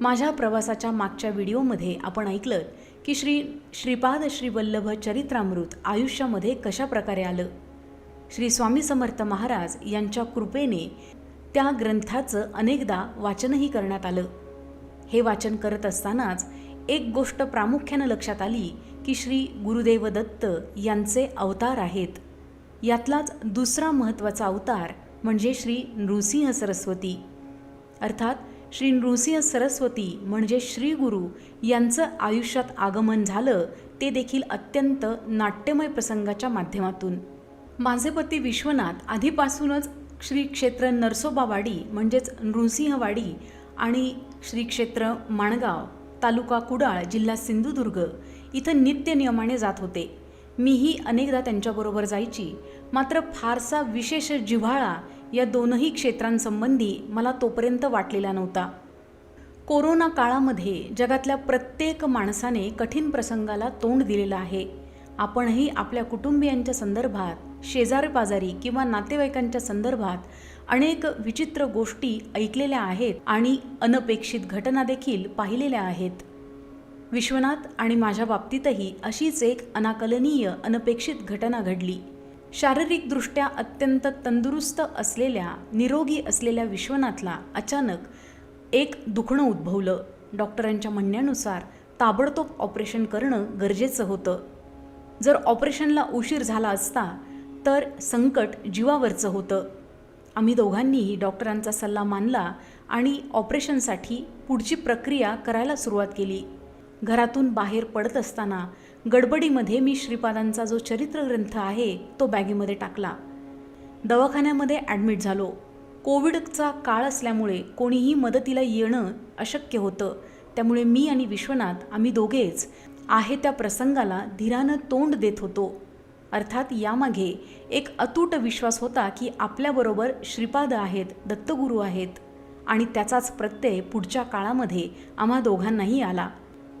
माझ्या प्रवासाच्या मागच्या व्हिडिओमध्ये आपण ऐकलं की श्री श्रीपाद श्रीवल्लभ चरित्रामृत आयुष्यामध्ये कशा प्रकारे आलं? श्री स्वामी समर्थ महाराज यांच्या कृपेने त्या ग्रंथाचं अनेकदा वाचनही करण्यात आलं. हे वाचन करत असतानाच एक गोष्ट प्रामुख्यानं लक्षात आली की श्री गुरुदेव दत्त यांचे अवतार आहेत. यातलाच दुसरा महत्त्वाचा अवतार म्हणजे श्री नृसिंह सरस्वती. अर्थात श्री नृसिंह सरस्वती म्हणजे श्री गुरु यांचं आयुष्यात आगमन झालं ते देखील अत्यंत नाट्यमय प्रसंगाच्या माध्यमातून. माझे पती विश्वनाथ आधीपासूनच श्री क्षेत्र नरसोबावाडी म्हणजेच नृसिंहवाडी आणि श्री क्षेत्र माणगाव तालुका कुडाळ जिल्हा सिंधुदुर्ग इथं नित्य नियमाने जात होते. मीही अनेकदा त्यांच्याबरोबर जायची. मात्र फारसा विशेष जिव्हाळा या दोनही क्षेत्रांसंबंधी मला तोपर्यंत वाटलेला नव्हता. कोरोना काळामध्ये जगातल्या प्रत्येक माणसाने कठीण प्रसंगाला तोंड दिलेलं आहे. आपणही आपल्या कुटुंबियांच्या संदर्भात शेजारपाजारी किंवा नातेवाईकांच्या संदर्भात अनेक विचित्र गोष्टी ऐकलेल्या आहेत आणि अनपेक्षित घटना देखील पाहिलेल्या आहेत. विश्वनाथ आणि माझ्या बाबतीतही अशीच एक अनाकलनीय अनपेक्षित घटना घडली. शारीरिकदृष्ट्या अत्यंत तंदुरुस्त असलेल्या निरोगी असलेल्या विश्वनाथला अचानक एक दुखणं उद्भवलं. डॉक्टरांच्या म्हणण्यानुसार ताबडतोब ऑपरेशन करणं गरजेचं होतं. जर ऑपरेशनला उशीर झाला असता तर संकट जीवावरचं होतं. आम्ही दोघांनीही डॉक्टरांचा सल्ला मानला आणि ऑपरेशनसाठी पुढची प्रक्रिया करायला सुरुवात केली. घरातून बाहेर पडत असताना गडबडीमध्ये मी श्रीपादांचा जो चरित्र ग्रंथ आहे तो बॅगेमध्ये टाकला. दवाखान्यामध्ये ॲडमिट झालो. कोविडचा काळ असल्यामुळे कोणीही मदतीला येणं अशक्य होतं. त्यामुळे मी आणि विश्वनाथ आम्ही दोघेच आहे त्या प्रसंगाला धीरानं तोंड देत होतो. अर्थात यामागे एक अतूट विश्वास होता की आपल्याबरोबर श्रीपाद आहेत दत्तगुरू आहेत. आणि त्याचाच प्रत्यय पुढच्या काळामध्ये आम्हा दोघांनाही आला.